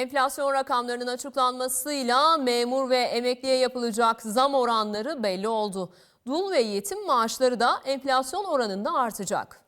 Enflasyon rakamlarının açıklanmasıyla memur ve emekliye yapılacak zam oranları belli oldu. Dul ve yetim maaşları da enflasyon oranında artacak.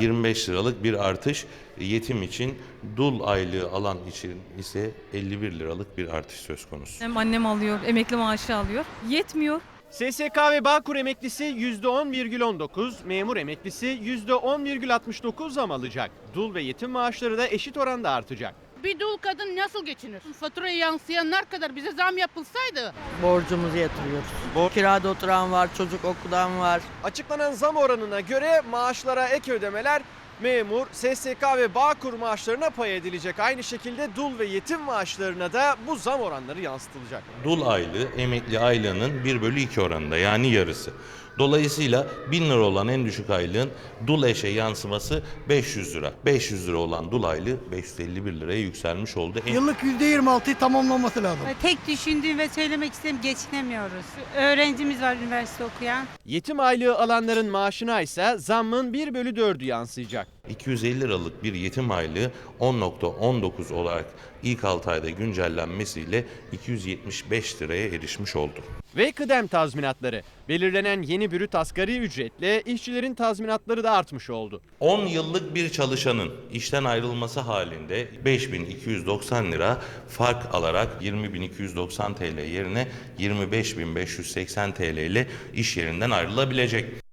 25 liralık bir artış yetim için dul aylığı alan için ise 51 liralık bir artış söz konusu. Hem annem alıyor, emekli maaşı alıyor. Yetmiyor. SSK ve Bağkur emeklisi %10,19, memur emeklisi %10,69 zam alacak. Dul ve yetim maaşları da eşit oranda artacak. Bir dul kadın nasıl geçinir? Faturaya yansıyanlar kadar bize zam yapılsaydı borcumuzu yatırıyoruz. Bor- Kirada oturan var, çocuk okudan var. Açıklanan zam oranına göre maaşlara ek ödemeler memur, SSK ve Bağkur maaşlarına pay edilecek. Aynı şekilde dul ve yetim maaşlarına da bu zam oranları yansıtılacak. Dul aylığı emekli aylığının 1 bölü 2 oranında yani yarısı. Dolayısıyla 1000 lira olan en düşük aylığın dul eşe yansıması 500 lira. 500 lira olan dul aylığı 551 liraya yükselmiş oldu. En- Yıllık %26'yı tamamlaması lazım. Tek düşündüğüm ve söylemek istediğim geçinemiyoruz. Öğrencimiz var üniversite okuyan. Yetim aylığı alanların maaşına ise zammın 1 bölü 4'ü yansıyacak. 250 liralık bir yetim aylığı 10.19 olarak ilk 6 ayda güncellenmesiyle 275 liraya erişmiş oldu. Ve kıdem tazminatları. Belirlenen yeni brüt asgari ücretle işçilerin tazminatları da artmış oldu. 10 yıllık bir çalışanın işten ayrılması halinde 5290 lira fark alarak 20290 TL yerine 25580 TL ile iş yerinden ayrılabilecek.